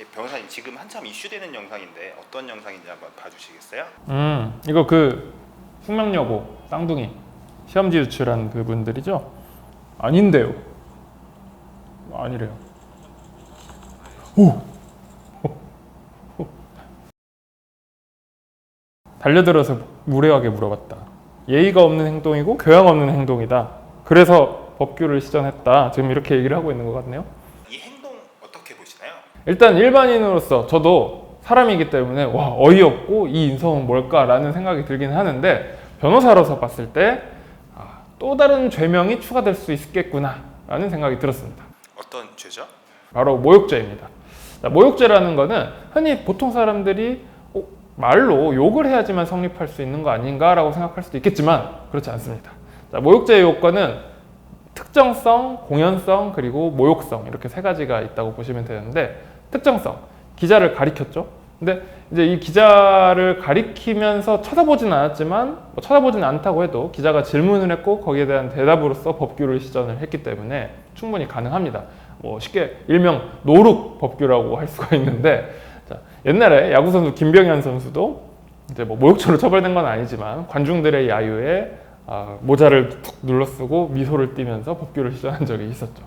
예, 변호사님 지금 한참 이슈되는 영상인데 어떤 영상인지 한번 봐주시겠어요? 음, 이거 그 숙명여고 쌍둥이 시험지 유출한 그분들이죠? 아닌데요. 아니래요. 오! 달려들어서 무례하게 물어봤다. 예의가 없는 행동이고 교양 없는 행동이다. 그래서 법규를 시전했다. 지금 이렇게 얘기를 하고 있는 것 같네요. 이 행동 어떻게 보시나요? 일단 일반인으로서 저도 사람이기 때문에 와 어이없고 이 인성은 뭘까라는 생각이 들긴 하는데 변호사로서 봤을 때 아, 또 다른 죄명이 추가될 수 있겠구나라는 생각이 들었습니다. 어떤 죄죠? 바로 모욕죄입니다. 자, 모욕죄라는 거는 흔히 보통 사람들이 어, 말로 욕을 해야지만 성립할 수 있는 거 아닌가라고 생각할 수도 있겠지만 그렇지 않습니다. 자, 모욕죄의 요건은 특정성, 공연성, 그리고 모욕성 이렇게 세 가지가 있다고 보시면 되는데 특정성, 기자를 가리켰죠. 근데 이제 이 기자를 가리키면서 쳐다보진 않았지만 뭐 쳐다보진 않다고 해도 기자가 질문을 했고 거기에 대한 대답으로서 법규를 시전을 했기 때문에 충분히 가능합니다. 뭐 쉽게 일명 노룩 법규라고 할 수가 있는데 자, 옛날에 야구 선수 김병현 선수도 이제 뭐 모욕죄로 처벌된 건 아니지만 관중들의 야유에 아, 모자를 툭 눌러쓰고 미소를 띠면서 법규를 시전한 적이 있었죠.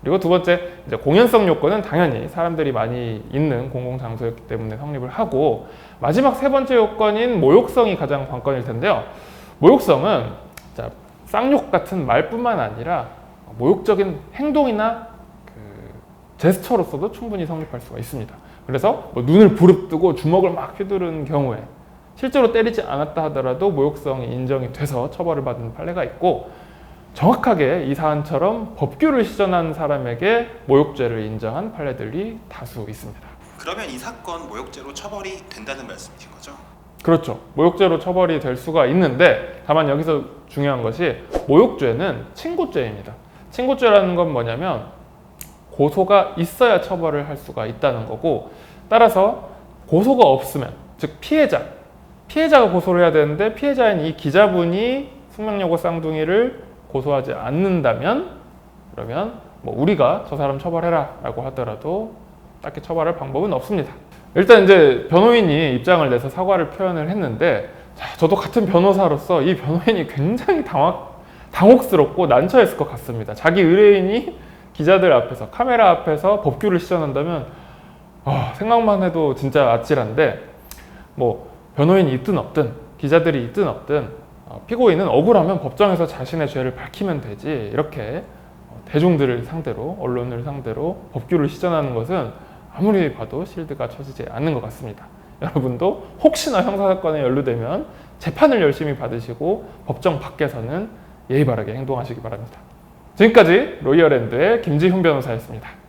그리고 두 번째 이제 공연성 요건은 당연히 사람들이 많이 있는 공공 장소였기 때문에 성립을 하고 마지막 세 번째 요건인 모욕성이 가장 관건일 텐데요. 모욕성은 자, 쌍욕 같은 말뿐만 아니라 모욕적인 행동이나 그 제스처로서도 충분히 성립할 수가 있습니다. 그래서 뭐 눈을 부릅뜨고 주먹을 막 휘두르는 경우에 실제로 때리지 않았다 하더라도 모욕성이 인정이 돼서 처벌을 받는 판례가 있고 정확하게 이 사안처럼 법규를 시전한 사람에게 모욕죄를 인정한 판례들이 다수 있습니다. 그러면 이 사건 모욕죄로 처벌이 된다는 말씀이신 거죠? 그렇죠. 모욕죄로 처벌이 될 수가 있는데 다만 여기서 중요한 것이 모욕죄는 친고죄입니다. 친고죄라는 건 뭐냐면 고소가 있어야 처벌을 할 수가 있다는 거고 따라서 고소가 없으면 즉 피해자 피해자가 고소를 해야 되는데 피해자인 이 기자분이 숙명여고 쌍둥이를 고소하지 않는다면 그러면 뭐 우리가 저 사람 처벌해라 라고 하더라도 딱히 처벌할 방법은 없습니다. 일단 이제 변호인이 입장을 내서 사과를 표현을 했는데 자, 저도 같은 변호사로서 이 변호인이 굉장히 당황, 당혹스럽고 난처했을 것 같습니다. 자기 의뢰인이 기자들 앞에서 카메라 앞에서 법규를 시전한다면 아, 생각만 해도 진짜 아찔한데 뭐 변호인이 있든 없든 기자들이 있든 없든 어, 피고인은 억울하면 법정에서 자신의 죄를 밝히면 되지 이렇게 어, 대중들을 상대로 언론을 상대로 법규를 시전하는 것은 아무리 봐도 실드가 쳐지지 않는 것 같습니다. 여러분도 혹시나 형사사건에 연루되면 재판을 열심히 받으시고 법정 밖에서는 예의 바르게 행동하시기 바랍니다. 지금까지 로이어랜드의 김지훈 변호사였습니다.